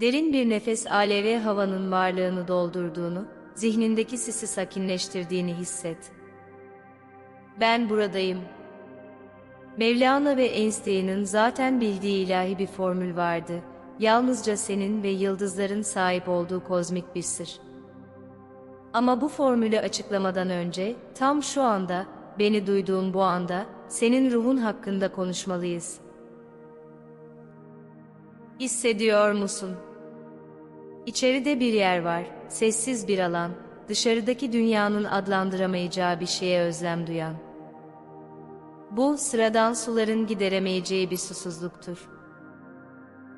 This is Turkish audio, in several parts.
Derin bir nefes alevi havanın varlığını doldurduğunu, zihnindeki sisi sakinleştirdiğini hisset. Ben buradayım. Mevlana ve Einstein'ın zaten bildiği ilahi bir formül vardı. Yalnızca senin ve yıldızların sahip olduğu kozmik bir sır. Ama bu formülü açıklamadan önce, tam şu anda, beni duyduğun bu anda, senin ruhun hakkında konuşmalıyız. Hissediyor musun? İçeride bir yer var, sessiz bir alan, dışarıdaki dünyanın adlandıramayacağı bir şeye özlem duyan. Bu, sıradan suların gideremeyeceği bir susuzluktur.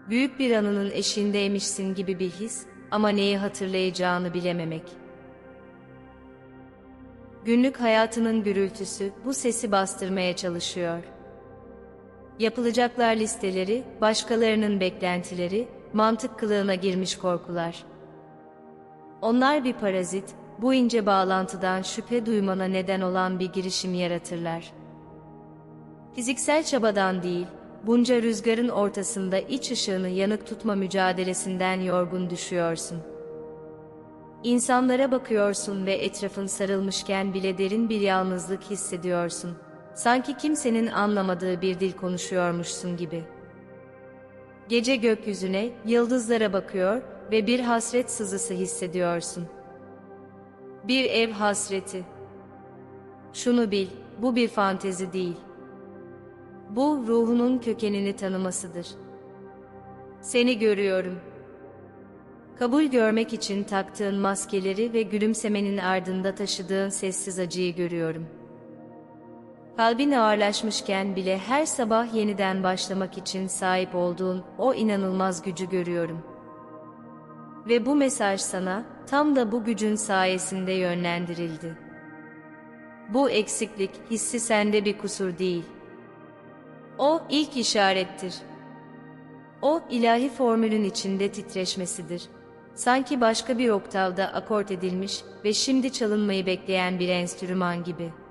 Büyük bir anının eşiğindeymişsin gibi bir his ama neyi hatırlayacağını bilememek. Günlük hayatının gürültüsü bu sesi bastırmaya çalışıyor. Yapılacaklar listeleri, başkalarının beklentileri, mantık kılığına girmiş korkular. Onlar bir parazit, bu ince bağlantıdan şüphe duymana neden olan bir girişim yaratırlar. Fiziksel çabadan değil, bunca rüzgarın ortasında iç ışığını yanık tutma mücadelesinden yorgun düşüyorsun. İnsanlara bakıyorsun ve etrafın sarılmışken bile derin bir yalnızlık hissediyorsun. Sanki kimsenin anlamadığı bir dil konuşuyormuşsun gibi. Gece gökyüzüne, yıldızlara bakıyor ve bir hasret sızısı hissediyorsun. Bir ev hasreti. Şunu bil, bu bir fantezi değil. Bu ruhunun kökenini tanımasıdır. Seni görüyorum. Kabul görmek için taktığın maskeleri ve gülümsemenin ardında taşıdığın sessiz acıyı görüyorum. Kalbin ağırlaşmışken bile her sabah yeniden başlamak için sahip olduğun o inanılmaz gücü görüyorum. Ve bu mesaj sana tam da bu gücün sayesinde yönlendirildi. Bu eksiklik hissi sende bir kusur değil. O ilk işarettir. O ilahi formülün içinde titreşmesidir. Sanki başka bir oktavda akort edilmiş ve şimdi çalınmayı bekleyen bir enstrüman gibi.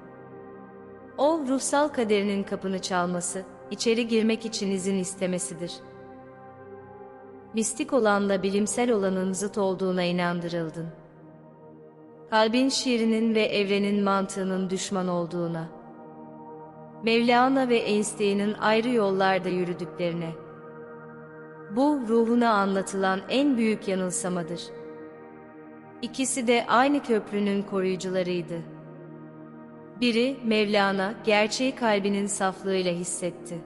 O ruhsal kaderinin kapını çalması, içeri girmek için izin istemesidir. Mistik olanla bilimsel olanın zıt olduğuna inandırıldın. Kalbin şiirinin ve evrenin mantığının düşman olduğuna. Mevlana ve Einstein'ın ayrı yollarda yürüdüklerine. Bu ruhuna anlatılan en büyük yanılsamadır. İkisi de aynı köprünün koruyucularıydı. Biri Mevlana gerçeği kalbinin saflığıyla hissetti.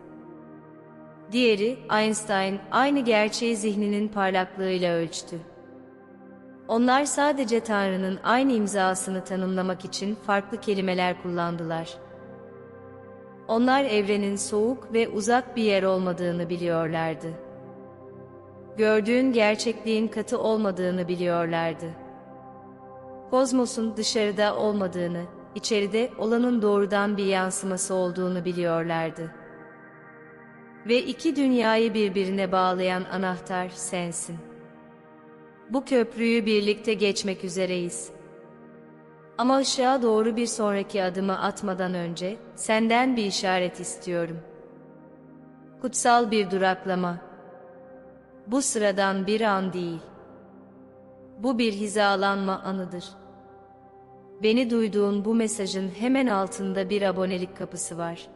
Diğeri Einstein aynı gerçeği zihninin parlaklığıyla ölçtü. Onlar sadece Tanrı'nın aynı imzasını tanımlamak için farklı kelimeler kullandılar. Onlar evrenin soğuk ve uzak bir yer olmadığını biliyorlardı. Gördüğün gerçekliğin katı olmadığını biliyorlardı. Kozmosun dışarıda olmadığını, içeride olanın doğrudan bir yansıması olduğunu biliyorlardı. Ve iki dünyayı birbirine bağlayan anahtar sensin. Bu köprüyü birlikte geçmek üzereyiz. Ama ışığa doğru bir sonraki adımı atmadan önce senden bir işaret istiyorum. Kutsal bir duraklama. Bu sıradan bir an değil. Bu bir hizalanma anıdır. Beni duyduğun bu mesajın hemen altında bir abonelik kapısı var.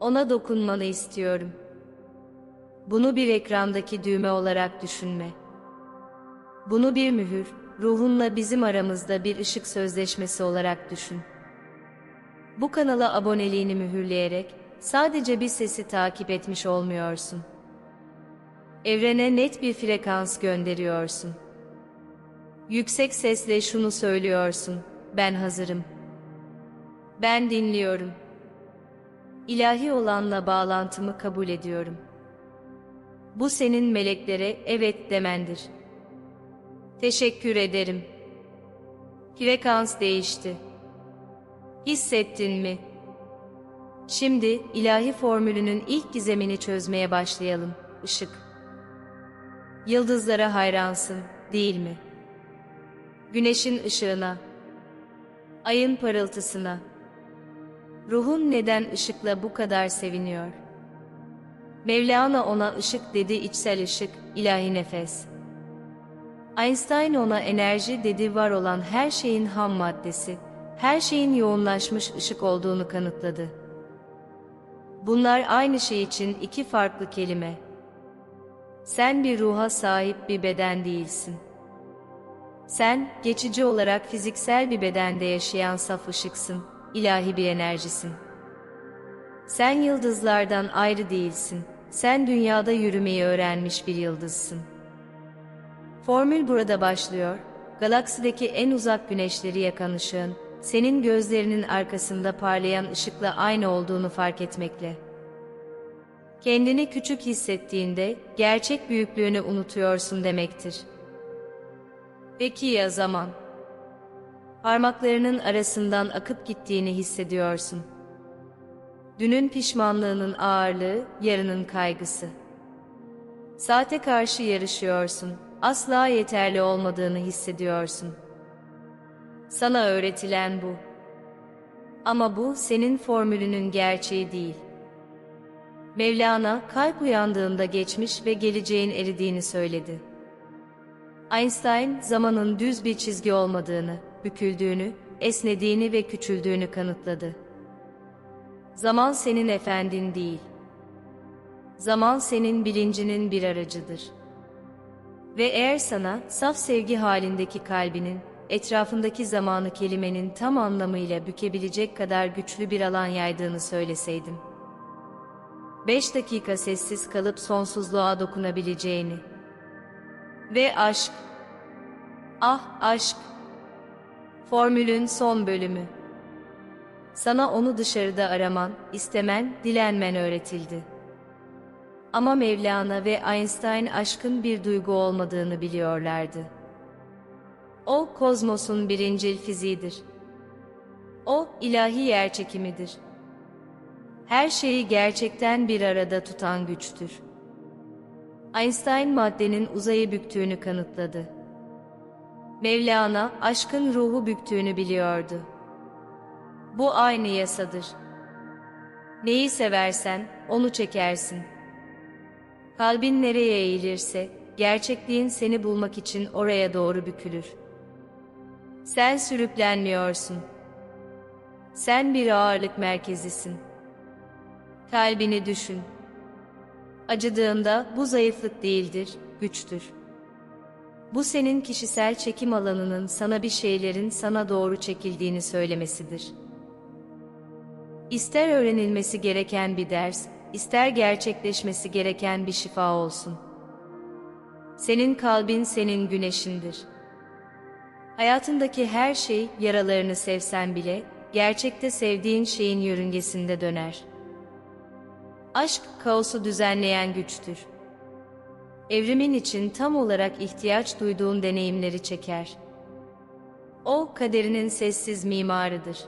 Ona dokunmanı istiyorum. Bunu bir ekrandaki düğme olarak düşünme. Bunu bir mühür, ruhunla bizim aramızda bir ışık sözleşmesi olarak düşün. Bu kanala aboneliğini mühürleyerek sadece bir sesi takip etmiş olmuyorsun. Evrene net bir frekans gönderiyorsun. Yüksek sesle şunu söylüyorsun, ben hazırım. Ben dinliyorum. İlahi olanla bağlantımı kabul ediyorum. Bu senin meleklere evet demendir. Teşekkür ederim. Frekans değişti. Hissettin mi? Şimdi ilahi formülünün ilk gizemini çözmeye başlayalım. Işık. Yıldızlara hayransın, değil mi? Güneşin ışığına, ayın parıltısına. Ruhun neden ışıkla bu kadar seviniyor? Mevlana ona ışık dedi içsel ışık, ilahi nefes. Einstein ona enerji dedi var olan her şeyin ham maddesi, her şeyin yoğunlaşmış ışık olduğunu kanıtladı. Bunlar aynı şey için iki farklı kelime. Sen bir ruha sahip bir beden değilsin. Sen, geçici olarak fiziksel bir bedende yaşayan saf ışıksın, ilahi bir enerjisin. Sen yıldızlardan ayrı değilsin, sen dünyada yürümeyi öğrenmiş bir yıldızsın. Formül burada başlıyor, galaksideki en uzak güneşleri yakan ışığın, senin gözlerinin arkasında parlayan ışıkla aynı olduğunu fark etmekle. Kendini küçük hissettiğinde, gerçek büyüklüğünü unutuyorsun demektir. Peki ya zaman? Parmaklarının arasından akıp gittiğini hissediyorsun. Dünün pişmanlığının ağırlığı, yarının kaygısı. Saate karşı yarışıyorsun, asla yeterli olmadığını hissediyorsun. Sana öğretilen bu. Ama bu senin formülünün gerçeği değil. Mevlana kalp uyandığında geçmiş ve geleceğin eridiğini söyledi. Einstein zamanın düz bir çizgi olmadığını, büküldüğünü, esnediğini ve küçüldüğünü kanıtladı. Zaman senin efendin değil. Zaman senin bilincinin bir aracıdır. Ve eğer sana saf sevgi halindeki kalbinin, etrafındaki zamanı kelimenin tam anlamıyla bükebilecek kadar güçlü bir alan yaydığını söyleseydim. Beş dakika sessiz kalıp sonsuzluğa dokunabileceğini. Ve aşk. Ah aşk. Formülün son bölümü. Sana onu dışarıda araman, istemen, dilenmen öğretildi. Ama Mevlana ve Einstein aşkın bir duygu olmadığını biliyorlardı. O, kozmosun birincil fiziğidir. O, ilahi yerçekimidir. Her şeyi gerçekten bir arada tutan güçtür. Einstein maddenin uzayı büktüğünü kanıtladı. Mevlana, aşkın ruhu büktüğünü biliyordu. Bu aynı yasadır. Neyi seversen, onu çekersin. Kalbin nereye eğilirse, gerçekliğin seni bulmak için oraya doğru bükülür. Sen sürüklenmiyorsun. Sen bir ağırlık merkezisin. Kalbini düşün. Acıdığında bu zayıflık değildir, güçtür. Bu senin kişisel çekim alanının sana bir şeylerin sana doğru çekildiğini söylemesidir. İster öğrenilmesi gereken bir ders, ister gerçekleşmesi gereken bir şifa olsun. Senin kalbin senin güneşindir. Hayatındaki her şey yaralarını sevsen bile, gerçekte sevdiğin şeyin yörüngesinde döner. Aşk, kaosu düzenleyen güçtür. Evrimin için tam olarak ihtiyaç duyduğun deneyimleri çeker. O, kaderinin sessiz mimarıdır.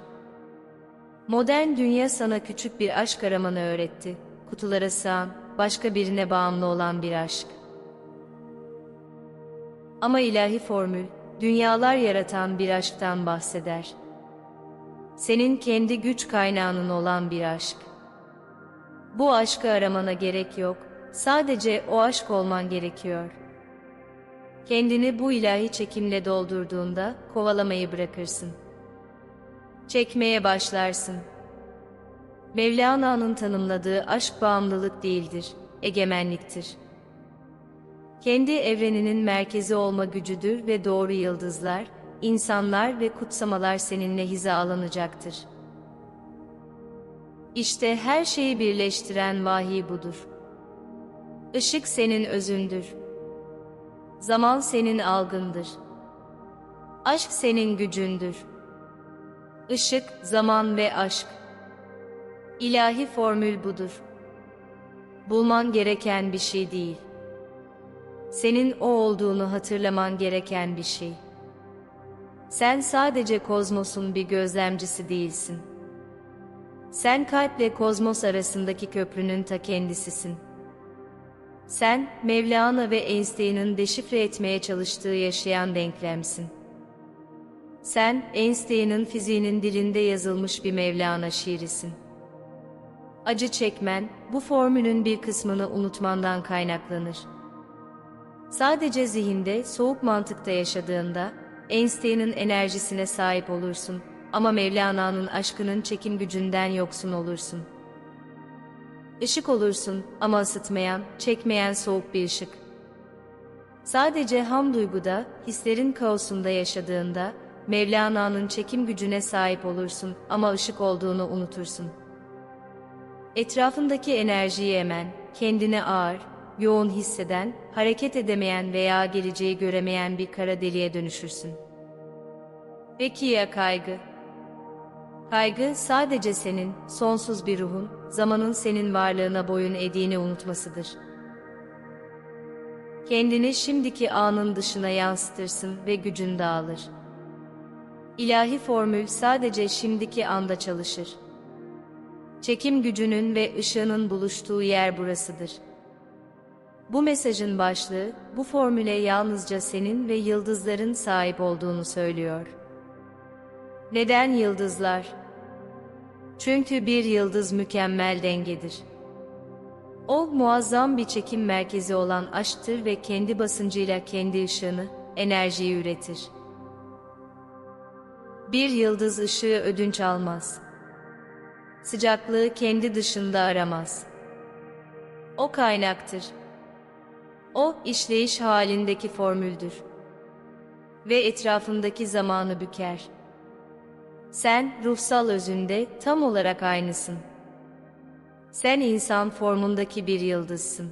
Modern dünya sana küçük bir aşk aramanı öğretti. Kutulara sığan, başka birine bağımlı olan bir aşk. Ama ilahi formül, dünyalar yaratan bir aşktan bahseder. Senin kendi güç kaynağının olan bir aşk. Bu aşkı aramana gerek yok, sadece o aşk olman gerekiyor. Kendini bu ilahi çekimle doldurduğunda kovalamayı bırakırsın. Çekmeye başlarsın. Mevlana'nın tanımladığı aşk bağımlılık değildir, egemenliktir. Kendi evreninin merkezi olma gücüdür ve doğru yıldızlar, insanlar ve kutsamalar seninle hizalanacaktır. İşte her şeyi birleştiren vahiy budur. Işık senin özündür. Zaman senin algındır. Aşk senin gücündür. Işık, zaman ve aşk. İlahi formül budur. Bulman gereken bir şey değil. Senin o olduğunu hatırlaman gereken bir şey. Sen sadece kozmosun bir gözlemcisi değilsin. Sen kalple kozmos arasındaki köprünün ta kendisisin. Sen, Mevlana ve Einstein'ın deşifre etmeye çalıştığı yaşayan denklemsin. Sen, Einstein'ın fiziğinin dilinde yazılmış bir Mevlana şiirisin. acı çekmen, bu formülün bir kısmını unutmandan kaynaklanır. Sadece zihinde soğuk mantıkta yaşadığında, Einstein'ın enerjisine sahip olursun ama Mevlana'nın aşkının çekim gücünden yoksun olursun. Işık olursun ama ısıtmayan, çekmeyen soğuk bir ışık. Sadece ham duyguda, hislerin kaosunda yaşadığında, Mevlana'nın çekim gücüne sahip olursun ama ışık olduğunu unutursun. Etrafındaki enerjiyi emen, kendini ağır, yoğun hisseden, hareket edemeyen veya geleceği göremeyen bir kara deliğe dönüşürsün. Peki ya kaygı? Kaygı sadece senin, sonsuz bir ruhun, zamanın senin varlığına boyun eğdiğini unutmasıdır. Kendini şimdiki anın dışına yansıtırsın ve gücün dağılır. İlahi formül sadece şimdiki anda çalışır. Çekim gücünün ve ışığının buluştuğu yer burasıdır. Bu mesajın başlığı, bu formüle yalnızca senin ve yıldızların sahip olduğunu söylüyor. Neden yıldızlar? Çünkü bir yıldız mükemmel dengedir. O muazzam bir çekim merkezi olan aşktır ve kendi basıncıyla kendi ışığını, enerjiyi üretir. Bir yıldız ışığı ödünç almaz. Sıcaklığı kendi dışında aramaz. O kaynaktır. O işleyiş halindeki formüldür. Ve etrafındaki zamanı büker. Sen ruhsal özünde tam olarak aynısın. Sen insan formundaki bir yıldızsın.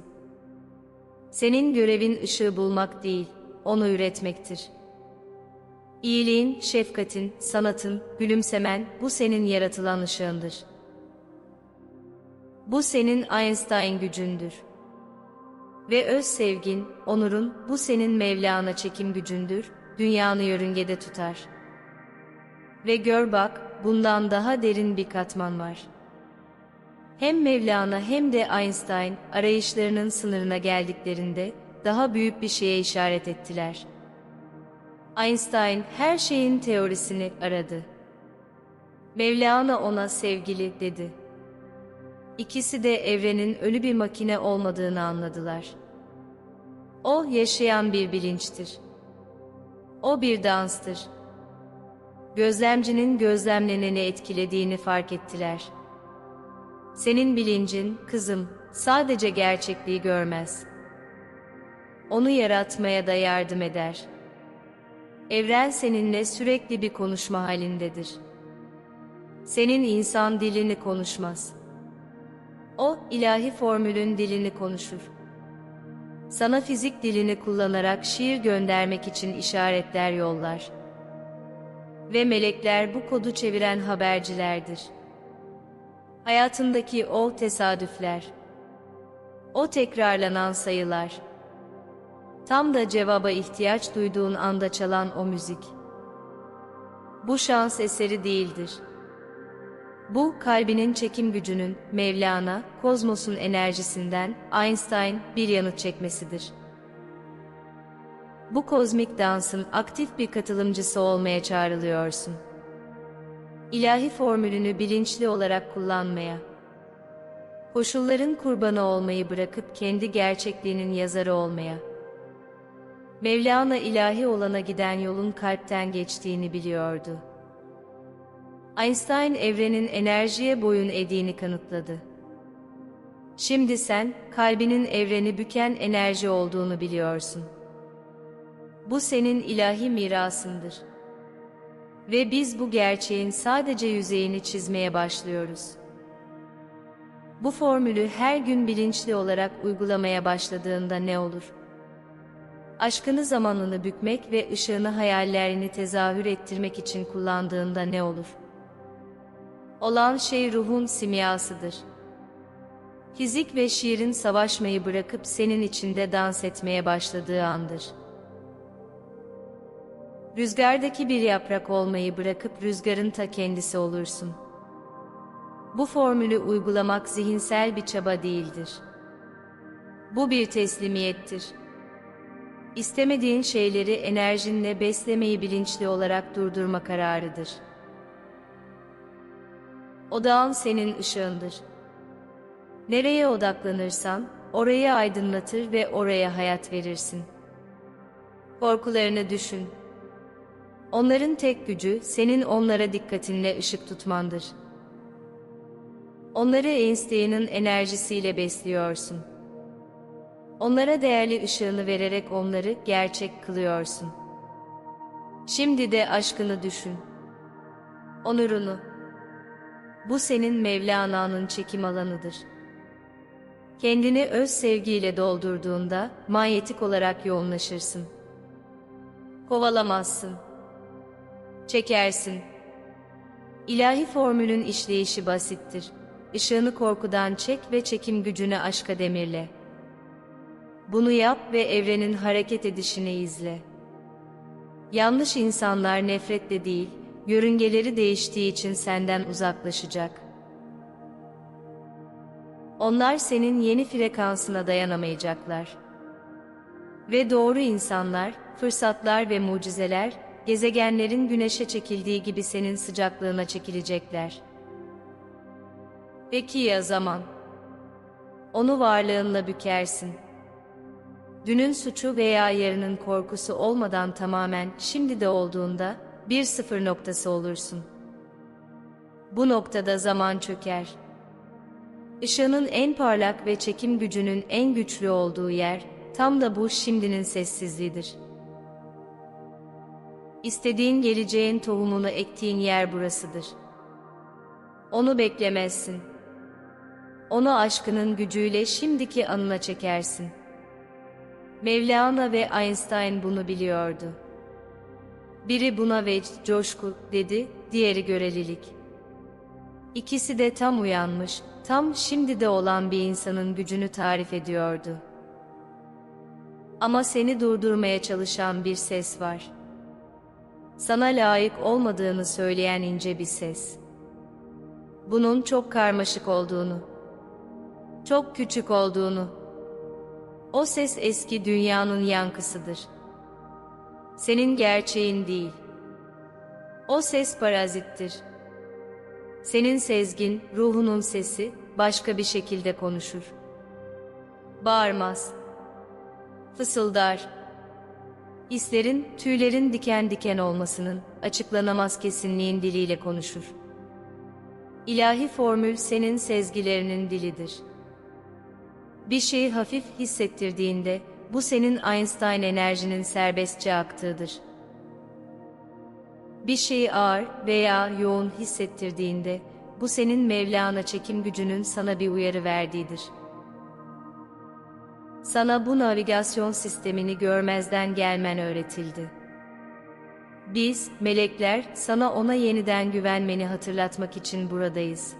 Senin görevin ışığı bulmak değil, onu üretmektir. İyiliğin, şefkatin, sanatın, gülümsemen bu senin yaratılan ışığındır. Bu senin Einstein gücündür. Ve öz sevgin, onurun bu senin Mevlana çekim gücündür, dünyanı yörüngede tutar. Ve gör bak, bundan daha derin bir katman var. Hem Mevlana hem de Einstein arayışlarının sınırına geldiklerinde daha büyük bir şeye işaret ettiler. Einstein her şeyin teorisini aradı. Mevlana ona sevgili dedi. İkisi de evrenin ölü bir makine olmadığını anladılar. O yaşayan bir bilinçtir. O bir danstır. Gözlemcinin gözlemleneni etkilediğini fark ettiler. Senin bilincin, kızım, sadece gerçekliği görmez. Onu yaratmaya da yardım eder. Evren seninle sürekli bir konuşma halindedir. Senin insan dilini konuşmaz. O, ilahi formülün dilini konuşur. Sana fizik dilini kullanarak şiir göndermek için işaretler yollar. Ve melekler bu kodu çeviren habercilerdir. Hayatındaki o tesadüfler. O tekrarlanan sayılar. Tam da cevaba ihtiyaç duyduğun anda çalan o müzik. Bu şans eseri değildir. Bu, kalbinin çekim gücünün, Mevlana, kozmosun enerjisinden, Einstein, bir yanıt çekmesidir. Bu kozmik dansın aktif bir katılımcısı olmaya çağrılıyorsun. İlahi formülünü bilinçli olarak kullanmaya. Koşulların kurbanı olmayı bırakıp kendi gerçekliğinin yazarı olmaya. Mevlana ilahi olana giden yolun kalpten geçtiğini biliyordu. Einstein evrenin enerjiye boyun eğdiğini kanıtladı. Şimdi sen, kalbinin evreni büken enerji olduğunu biliyorsun. Bu senin ilahi mirasındır. Ve biz bu gerçeğin sadece yüzeyini çizmeye başlıyoruz. Bu formülü her gün bilinçli olarak uygulamaya başladığında ne olur? Aşkını zamanını bükmek ve ışığını hayallerini tezahür ettirmek için kullandığında ne olur? Olan şey ruhun simyasıdır. Fizik ve şiirin savaşmayı bırakıp senin içinde dans etmeye başladığı andır. Rüzgardaki bir yaprak olmayı bırakıp rüzgarın ta kendisi olursun. Bu formülü uygulamak zihinsel bir çaba değildir. Bu bir teslimiyettir. İstemediğin şeyleri enerjinle beslemeyi bilinçli olarak durdurma kararıdır. Odağın senin ışığındır. Nereye odaklanırsan, orayı aydınlatır ve oraya hayat verirsin. Korkularını düşün. Onların tek gücü senin onlara dikkatinle ışık tutmandır. Onları Einstein'ın enerjisiyle besliyorsun. Onlara değerli ışığını vererek onları gerçek kılıyorsun. Şimdi de aşkını düşün. Onurunu. Bu senin Mevlana'nın çekim alanıdır. Kendini öz sevgiyle doldurduğunda manyetik olarak yoğunlaşırsın. Kovalamazsın. Çekersin. İlahi formülün işleyişi basittir. Işığını korkudan çek ve çekim gücünü aşka demirle. Bunu yap ve evrenin hareket edişini izle. Yanlış insanlar nefretle değil, yörüngeleri değiştiği için senden uzaklaşacak. Onlar senin yeni frekansına dayanamayacaklar. Ve doğru insanlar, fırsatlar ve mucizeler, gezegenlerin güneşe çekildiği gibi senin sıcaklığına çekilecekler. Peki ya zaman? Onu varlığınla bükersin. Dünün suçu veya yarının korkusu olmadan tamamen şimdi de olduğunda bir sıfır noktası olursun. Bu noktada zaman çöker. Işığının en parlak ve çekim gücünün en güçlü olduğu yer, tam da bu şimdinin sessizliğidir. İstediğin geleceğin tohumunu ektiğin yer burasıdır. Onu beklemezsin. Onu aşkının gücüyle şimdiki anına çekersin. Mevlana ve Einstein bunu biliyordu. Biri buna ve coşku dedi, diğeri görelilik. İkisi de tam uyanmış, tam şimdi de olan bir insanın gücünü tarif ediyordu. Ama seni durdurmaya çalışan bir ses var. Sana layık olmadığını söyleyen ince bir ses. Bunun çok karmaşık olduğunu, çok küçük olduğunu, o ses eski dünyanın yankısıdır. Senin gerçeğin değil. O ses parazittir. Senin sezgin, ruhunun sesi başka bir şekilde konuşur. Bağırmaz. Fısıldar. Hislerin, tüylerin diken diken olmasının, açıklanamaz kesinliğin diliyle konuşur. İlahi formül senin sezgilerinin dilidir. Bir şeyi hafif hissettirdiğinde, bu senin Einstein enerjinin serbestçe aktığıdır. Bir şeyi ağır veya yoğun hissettirdiğinde, bu senin Mevlana çekim gücünün sana bir uyarı verdiğidir. Sana bu navigasyon sistemini görmezden gelmen öğretildi. Biz, melekler, sana ona yeniden güvenmeni hatırlatmak için buradayız.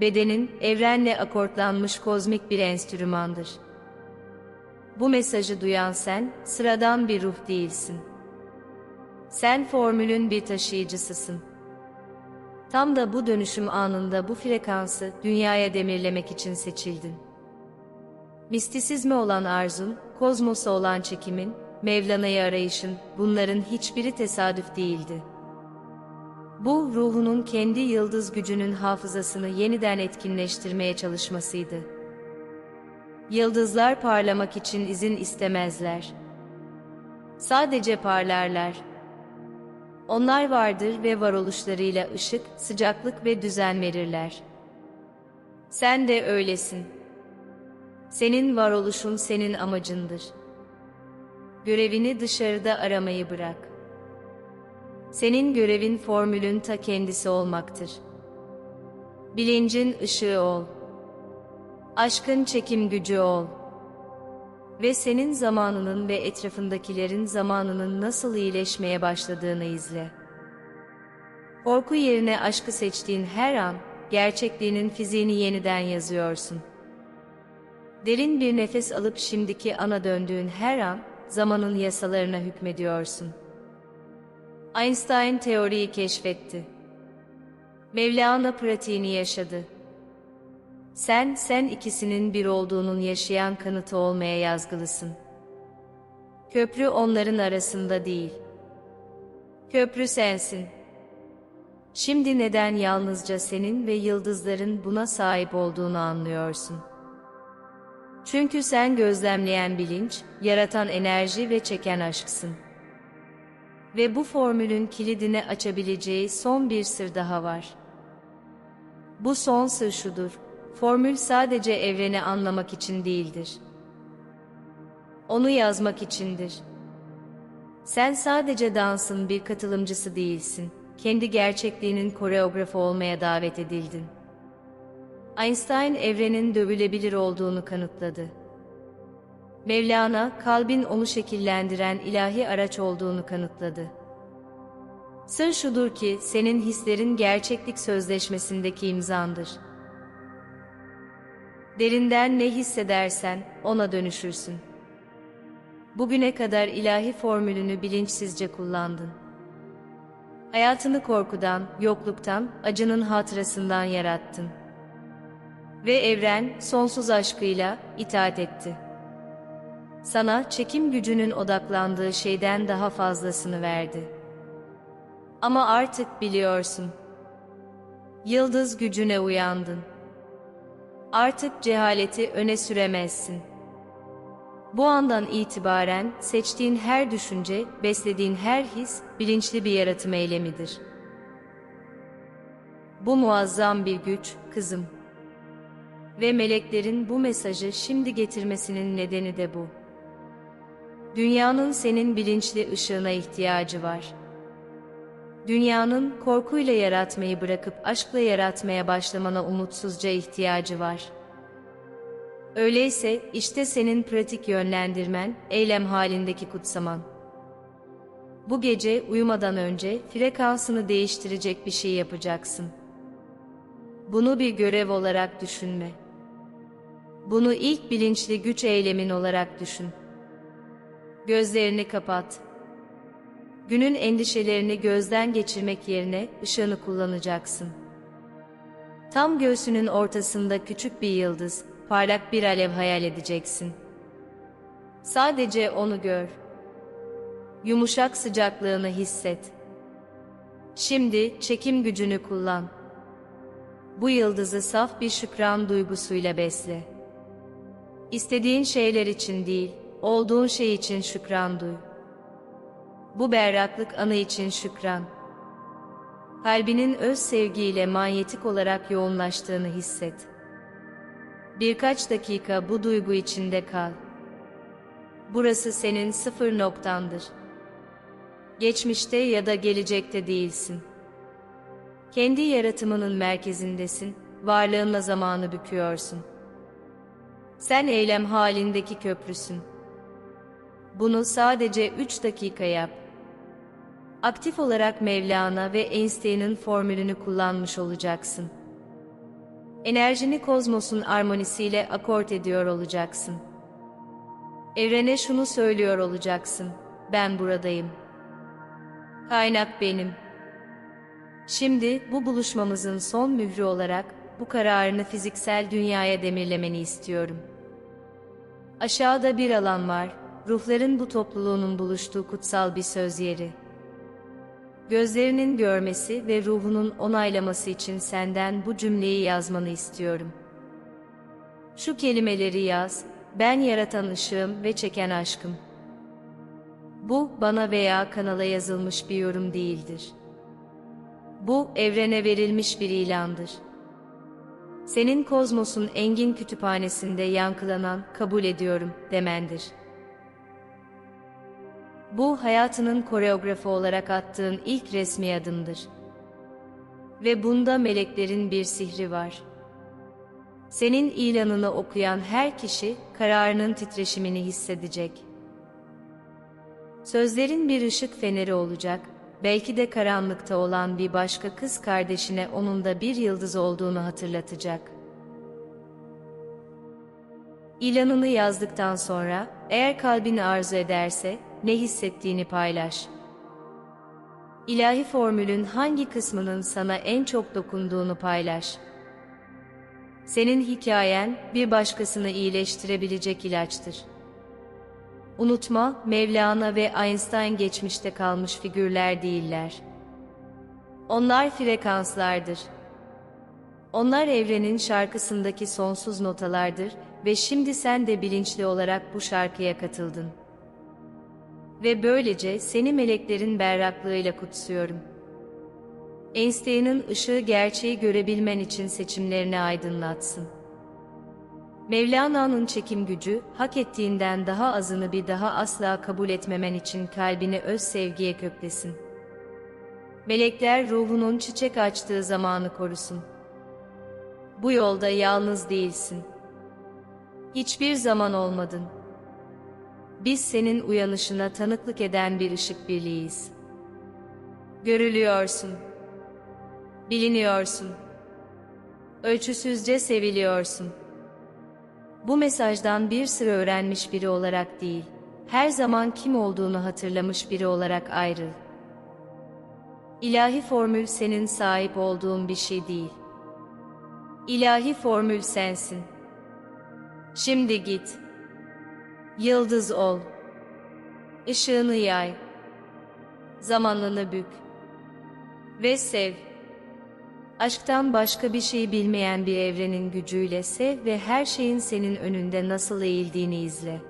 Bedenin, evrenle akortlanmış kozmik bir enstrümandır. Bu mesajı duyan sen, sıradan bir ruh değilsin. Sen formülün bir taşıyıcısısın. Tam da bu dönüşüm anında bu frekansı dünyaya demirlemek için seçildin. Mistisizme olan arzun, kozmosa olan çekimin, Mevlana'yı arayışın, bunların hiçbiri tesadüf değildi. Bu, ruhunun kendi yıldız gücünün hafızasını yeniden etkinleştirmeye çalışmasıydı. Yıldızlar parlamak için izin istemezler. Sadece parlarlar. Onlar vardır ve varoluşlarıyla ışık, sıcaklık ve düzen verirler. Sen de öylesin. Senin varoluşun senin amacındır. Görevini dışarıda aramayı bırak. Senin görevin formülün ta kendisi olmaktır. Bilincin ışığı ol. Aşkın çekim gücü ol. Ve senin zamanının ve etrafındakilerin zamanının nasıl iyileşmeye başladığını izle. Korku yerine aşkı seçtiğin her an, gerçekliğinin fiziğini yeniden yazıyorsun. Derin bir nefes alıp şimdiki ana döndüğün her an, zamanın yasalarına hükmediyorsun. Einstein teoriyi keşfetti. Mevlana pratiğini yaşadı. Sen, sen ikisinin bir olduğunun yaşayan kanıtı olmaya yazgılısın. Köprü onların arasında değil. Köprü sensin. Şimdi neden yalnızca senin ve yıldızların buna sahip olduğunu anlıyorsun. Çünkü sen gözlemleyen bilinç, yaratan enerji ve çeken aşksın. Ve bu formülün kilidini açabileceği son bir sır daha var. Bu son sır şudur, formül sadece evreni anlamak için değildir. Onu yazmak içindir. Sen sadece dansın bir katılımcısı değilsin. Kendi gerçekliğinin koreografı olmaya davet edildin. Einstein evrenin dövülebilir olduğunu kanıtladı. Mevlana, kalbin onu şekillendiren ilahi araç olduğunu kanıtladı. Sır şudur ki, senin hislerin gerçeklik sözleşmesindeki imzandır. Derinden ne hissedersen, ona dönüşürsün. Bugüne kadar ilahi formülünü bilinçsizce kullandın. Hayatını korkudan, yokluktan, acının hatırasından yarattın. Ve evren, sonsuz aşkıyla, itaat etti. Sana çekim gücünün odaklandığı şeyden daha fazlasını verdi. Ama artık biliyorsun. Yıldız gücüne uyandın. Artık cehaleti öne süremezsin. Bu andan itibaren seçtiğin her düşünce, beslediğin her his bilinçli bir yaratım eylemidir. Bu muazzam bir güç, kızım. Ve meleklerin bu mesajı şimdi getirmesinin nedeni de bu. Dünyanın senin bilinçli ışığına ihtiyacı var. Dünyanın korkuyla yaratmayı bırakıp aşkla yaratmaya başlamana umutsuzca ihtiyacı var.'' Öyleyse işte senin pratik yönlendirmen, eylem halindeki kutsaman. Bu gece uyumadan önce frekansını değiştirecek bir şey yapacaksın. Bunu bir görev olarak düşünme. Bunu ilk bilinçli güç eylemin olarak düşün. Gözlerini kapat. Günün endişelerini gözden geçirmek yerine ışığını kullanacaksın. Tam göğsünün ortasında küçük bir yıldız, parlak bir alev hayal edeceksin. Sadece onu gör. Yumuşak sıcaklığını hisset. Şimdi çekim gücünü kullan. Bu yıldızı saf bir şükran duygusuyla besle. İstediğin şeyler için değil, olduğun şey için şükran duy. Bu berraklık anı için şükran. Kalbinin öz sevgiyle manyetik olarak yoğunlaştığını hisset. Birkaç dakika bu duygu içinde kal. Burası senin sıfır noktandır. Geçmişte ya da gelecekte değilsin. Kendi yaratımının merkezindesin, varlığınla zamanı büküyorsun. Sen eylem halindeki köprüsün. Bunu sadece üç dakika yap. Aktif olarak Mevlana ve Einstein'ın formülünü kullanmış olacaksın enerjini kozmosun armonisiyle akort ediyor olacaksın. Evrene şunu söylüyor olacaksın. Ben buradayım. Kaynak benim. Şimdi bu buluşmamızın son mührü olarak bu kararını fiziksel dünyaya demirlemeni istiyorum. Aşağıda bir alan var, ruhların bu topluluğunun buluştuğu kutsal bir söz yeri. Gözlerinin görmesi ve ruhunun onaylaması için senden bu cümleyi yazmanı istiyorum. Şu kelimeleri yaz, ben yaratan ışığım ve çeken aşkım. Bu bana veya kanala yazılmış bir yorum değildir. Bu evrene verilmiş bir ilandır. Senin kozmosun engin kütüphanesinde yankılanan kabul ediyorum demendir.'' Bu hayatının koreografi olarak attığın ilk resmi adımdır. Ve bunda meleklerin bir sihri var. Senin ilanını okuyan her kişi kararının titreşimini hissedecek. Sözlerin bir ışık feneri olacak, belki de karanlıkta olan bir başka kız kardeşine onun da bir yıldız olduğunu hatırlatacak. İlanını yazdıktan sonra, eğer kalbini arzu ederse, ne hissettiğini paylaş. İlahi formülün hangi kısmının sana en çok dokunduğunu paylaş. Senin hikayen bir başkasını iyileştirebilecek ilaçtır. Unutma, Mevlana ve Einstein geçmişte kalmış figürler değiller. Onlar frekanslardır. Onlar evrenin şarkısındaki sonsuz notalardır ve şimdi sen de bilinçli olarak bu şarkıya katıldın. Ve böylece seni meleklerin berraklığıyla kutsuyorum. Einstein'ın ışığı gerçeği görebilmen için seçimlerini aydınlatsın. Mevlana'nın çekim gücü, hak ettiğinden daha azını bir daha asla kabul etmemen için kalbini öz sevgiye köklesin. Melekler ruhunun çiçek açtığı zamanı korusun. Bu yolda yalnız değilsin. Hiçbir zaman olmadın. Biz senin uyanışına tanıklık eden bir ışık birliğiyiz. Görülüyorsun. Biliniyorsun. Ölçüsüzce seviliyorsun. Bu mesajdan bir sıra öğrenmiş biri olarak değil, her zaman kim olduğunu hatırlamış biri olarak ayrıl. İlahi formül senin sahip olduğun bir şey değil. İlahi formül sensin. Şimdi git. Yıldız ol. Işığını yay. Zamanını bük. Ve sev. Aşktan başka bir şey bilmeyen bir evrenin gücüyle sev ve her şeyin senin önünde nasıl eğildiğini izle.